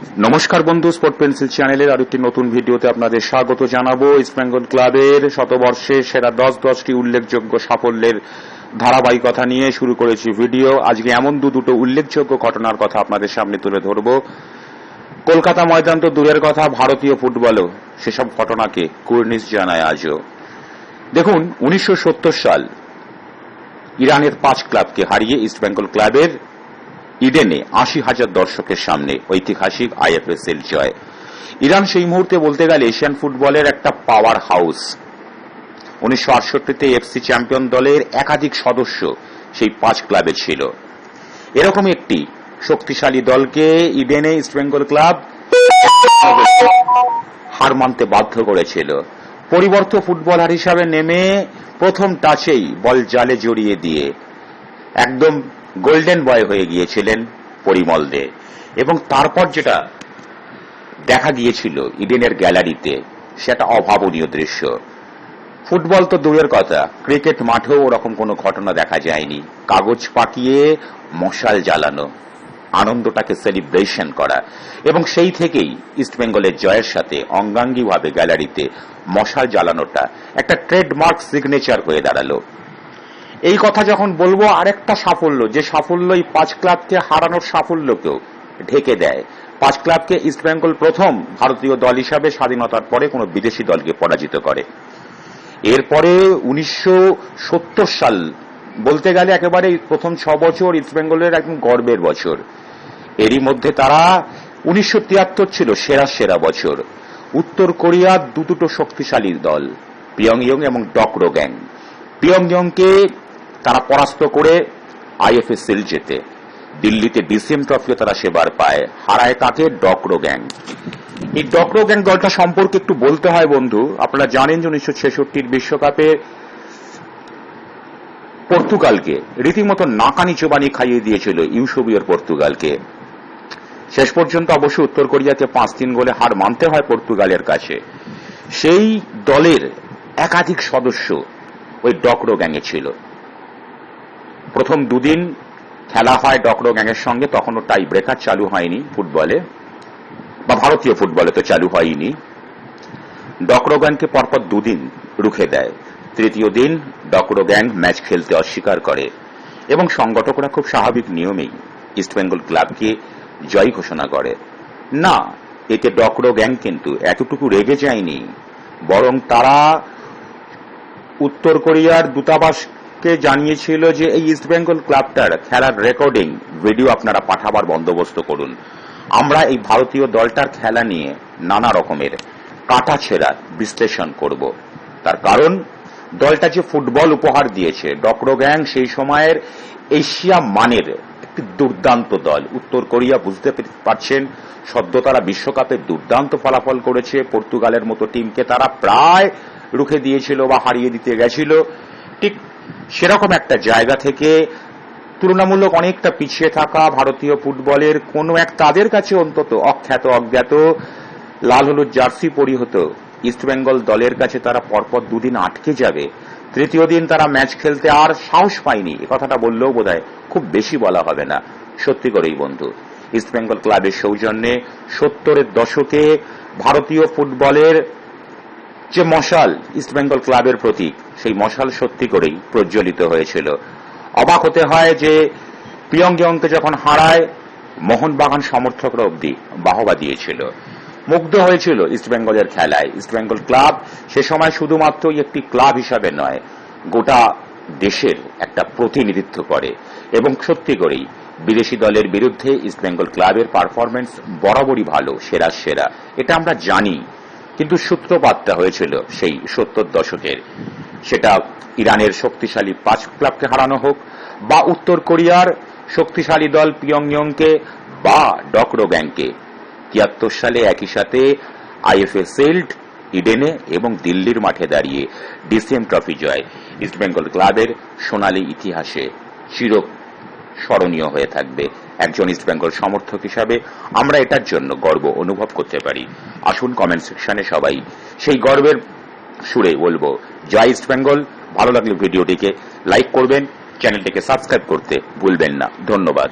নমস্কার বন্ধু sport pencil চ্যানেলের আর একটি নতুন ভিডিওতে আপনাদের স্বাগত জানাব। ইস্ট বেঙ্গল ক্লাবের শতবর্ষে সেরা দশ দশটি উল্লেখযোগ্য সাফল্যের ধারাবাহিকতা নিয়ে শুরু করেছি ভিডিও। আজকে এমন দু দুটো উল্লেখযোগ্য ঘটনার কথা আপনাদের সামনে তুলে ধরব। কলকাতা ময়দান তো দূরের কথা, ভারতীয় ফুটবলও। সেসব ঘটনাকে কুর্নিশ জানায় আজও। দেখুন, উনিশশো সত্তর সাল ইরানের পাঁচ ক্লাবকে হারিয়ে ইস্টবেঙ্গল ক্লাবের ইডেনে আশি হাজার দর্শকের সামনে ঐতিহাসিক আইএফএসএল জয়। ইরান সেই মুহূর্তে বলতে গেলে এশিয়ান ফুটবলের একটা পাওয়ার হাউস উনিশশো আটষট্টিতে এফসি চ্যাম্পিয়ন দলের একাধিক সদস্য সেই পাঁচ ক্লাবে ছিল। এরকম একটি শক্তিশালী দলকে ইডেনে ইস্টবেঙ্গল ক্লাব হার মানতে বাধ্য করেছিল। পরিবর্ত ফুটবলার হিসাবে নেমে প্রথম টাচেই বল জালে জড়িয়ে দিয়ে। একদম গোল্ডেন বয় হয়ে গিয়েছিলেন পরিমল দে। এবং তারপর যেটা দেখা গিয়েছিল ইডেনের গ্যালারিতে, সেটা অভাবনীয় দৃশ্য। ফুটবল তো দূরের কথা, ক্রিকেট মাঠেও ওরকম কোনো ঘটনা দেখা যায়নি। কাগজ পাকিয়ে মশাল জ্বালানো, আনন্দটাকে সেলিব্রেশন করা। এবং সেই থেকেই ইস্টবেঙ্গলের জয়ের সাথে অঙ্গাঙ্গীভাবে গ্যালারিতে মশাল জ্বালানোটা একটা ট্রেডমার্ক সিগনেচার হয়ে দাঁড়াল। এই কথা যখন বলব, আরেকটা সাফল্য, যে সাফল্য এই পাঁচ ক্লাবকে হারানোর সাফল্যকেও ঢেকে দেয়। পাঁচ ক্লাবকে ইস্টবেঙ্গল প্রথম ভারতীয় দল হিসাবে স্বাধীনতার পরে কোনো বিদেশি দলকে পরাজিত করে। এরপরে উনিশশো সত্তর সাল, বলতে গেলে একেবারে প্রথম ছ বছর ইস্টবেঙ্গলের একদম গর্বের বছর। এরই মধ্যে তারা উনিশশো তিয়াত্তর ছিল সেরা সেরা বছর। উত্তর কোরিয়ার দু দুটো শক্তিশালী দল, পিয়ংইয়ং এবং ডকরো গ্যাং। পিয়ং পিয়ংইয়ংকে তারা পরাস্ত করে আইএফএসএল জেতে। দিল্লিতে ডিসিএম ট্রফিও তারা সেবার পায়। হারায় তাকে ডক্রো গ্যাং। এই ডকরো গ্যাং দলটা সম্পর্কে একটু বলতে হয় বন্ধু। আপনারা জানেন যে উনিশশো ছেষট্টির বিশ্বকাপে পর্তুগালকে রীতিমতো নাকানি চোবানি খাইয়ে দিয়েছিল ইউসোবিয়র পর্তুগালকে। শেষ পর্যন্ত অবশ্য উত্তর কোরিয়াতে পাঁচ তিন গোলে হার মানতে হয় পর্তুগালের কাছে। সেই দলের একাধিক সদস্য ওই ডকরো গ্যাংয়ে ছিল। প্রথম দুদিন খেলা হয় ডকরো গ্যাংয়ের সঙ্গে, তখনও টাই ব্রেকার চালু হয়নি ফুটবলে, বা ভারতীয় ফুটবলে তো চালু হয়নি। ডকরো গ্যাংকে পরপর দুদিন রুখে দেয়। তৃতীয় দিন ডকরো গ্যাং ম্যাচ খেলতে অস্বীকার করে, এবং সংগঠকরা খুব স্বাভাবিক নিয়মেই ইস্টবেঙ্গল ক্লাবকে জয় ঘোষণা করে। না, এতে ডকরো গ্যাং কিন্তু এতটুকু রেগে যায়নি, বরং তারা উত্তর কোরিয়ার দূতাবাসকে জানিয়েছিল যে এই ইস্টবেঙ্গল ক্লাবটার খেলার রেকর্ডিং ভিডিও আপনারা পাঠাবার বন্দোবস্ত করুন। আমরা এই ভারতীয় দলটার খেলা নিয়ে নানা রকমের কাটা ছেঁড়া বিশ্লেষণ করব। তার কারণ, দলটা যে ফুটবল উপহার দিয়েছে, ডক্রো গ্যাং সেই সময়ের এশিয়া মানের একটি দুর্দান্ত দল। উত্তর কোরিয়া বুঝতে পারছেন সদ্য তারা বিশ্বকাপে দুর্দান্ত ফলাফল করেছে। পর্তুগালের মতো টিমকে তারা প্রায় রুখে দিয়েছিল বা হারিয়ে দিতে গেছিল। ঠিক সেরকম একটা জায়গা থেকে তুলনামূলক অনেকটা পিছিয়ে থাকা ভারতীয় ফুটবলের কোনো এক তাদের কাছে অন্তত অখ্যাত, অজ্ঞাত, লাল হলুদ জার্সি পরিহত ইস্টবেঙ্গল দলের কাছে তারা পরপর দুদিন আটকে যাবে। তৃতীয় দিন তারা ম্যাচ খেলতে আর সাহস পায়নি। এ কথাটা বললেও বোধ খুব বেশি বলা হবে না। সত্যি করেই বন্ধু ইস্টবেঙ্গল ক্লাবের সৌজন্যে সত্তরের দশকে ভারতীয় ফুটবলের যে মশাল ইস্টবেঙ্গল ক্লাবের প্রতীক, সেই মশাল সত্যি করেই প্রজ্বলিত হয়েছিল। অবাক হতে হয় যে পিয়ংয়ংকে যখন হারায়, মোহনবাগান সমর্থকরা অব্দি বাহবা দিয়েছিল। মুগ্ধ হয়েছিল ইস্টবেঙ্গলের খেলায়। ইস্টবেঙ্গল ক্লাব সে সময় শুধুমাত্র একটি ক্লাব হিসাবে নয়, গোটা দেশের একটা প্রতিনিধিত্ব করে এবং সত্যি করেই বিদেশি দলের বিরুদ্ধে ইস্টবেঙ্গল ক্লাবের পারফরমেন্স বরাবরই ভালো, সেরা সেরা। এটা আমরা জানি। কিন্তু সূত্রপাতটা হয়েছিল সেই সত্তর দশকের। সেটা ইরানের শক্তিশালী পাঁচ ক্লাবকে হারানো হোক বা উত্তর কোরিয়ার শক্তিশালী দল পিয়ংইয়ংকে বা ডকরো ব্যাংকে তিয়াত্তর সালে একই সাথে আইএফএসেল্ড ইডেনে এবং দিল্লির মাঠে দাঁড়িয়ে ডিসিএম ট্রফি জয়। ইস্টবেঙ্গল ক্লাবের সোনালী ইতিহাসে চির স্মরণীয় হয়ে থাকবে। একজন ইস্টবেঙ্গল সমর্থক হিসাবে আমরা এটার জন্য গর্ব অনুভব করতে পারি। আসুন কমেন্ট সেকশনে সবাই সেই গর্বের সুরে বলব। জয় ইস্টবেঙ্গল ভালো লাগলে ভিডিওটিকে লাইক করবেন চ্যানেলটিকে সাবস্ক্রাইব করতে ভুলবেন না। ধন্যবাদ।